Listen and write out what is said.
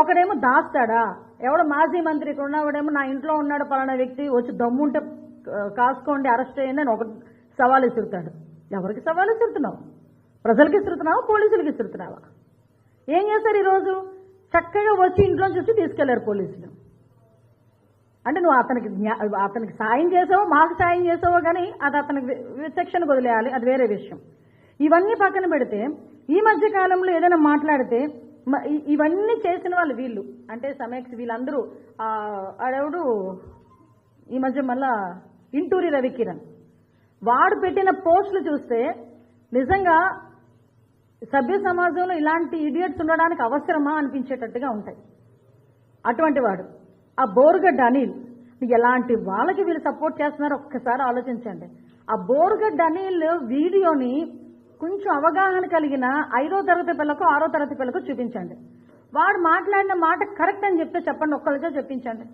ఒకడేమో దాస్తాడా? ఎవడో మాజీ మంత్రి ఇక్కడ ఉన్నవాడేమో నా ఇంట్లో ఉన్నాడు పలానా వ్యక్తి వచ్చి దమ్ముంటే కాసుకోండి అరెస్ట్ అయ్యింది అని ఒక సవాల్ ఇసురుతాడు ఎవరికి సవాల్ ఇసురుతున్నావు ప్రజలకి ఇసురుతున్నావా పోలీసులకి ఇసురుతున్నావా ఏం చేశారు ఈరోజు? చక్కగా వచ్చి ఇంట్లో చూసి తీసుకెళ్ళారు పోలీసులు. అంటే నువ్వు అతనికి అతనికి సాయం చేసావో మాకు సాయం చేసావో కానీ అది అతనికి విచక్షణ వదిలేయాలి. అది వేరే విషయం. ఇవన్నీ పక్కన పెడితే ఈ మధ్య కాలంలో ఏదైనా మాట్లాడితే ఇవన్నీ చేసిన వాళ్ళు వీళ్ళు. అంటే సమయక్స్ వీళ్ళందరూ ఆడెవడు? ఈ మధ్య మళ్ళా ఇంటూరి రవికిరణ్. వాడు పెట్టిన పోస్టులు చూస్తే నిజంగా సభ్య సమాజంలో ఇలాంటి ఇడియట్స్ ఉండడానికి అవసరమా అనిపించేటట్టుగా ఉంటాయి. అటువంటి వాడు. ఆ బోరుగడ్డ అనిల్ ఎలాంటి వాళ్ళకి వీళ్ళు సపోర్ట్ చేస్తున్నారో ఒక్కసారి ఆలోచించండి. ఆ బోరుగడ్డ అనిల్ వీడియోని కొంచెం అవగాహన కలిగిన ఐదో తరగతి పిల్లకు ఆరో తరగతి పిల్లకు చూపించండి. వాడు మాట్లాడిన మాట కరెక్ట్ అని చెప్తే చెప్పండి ఒక్కరితో చెప్పించండి.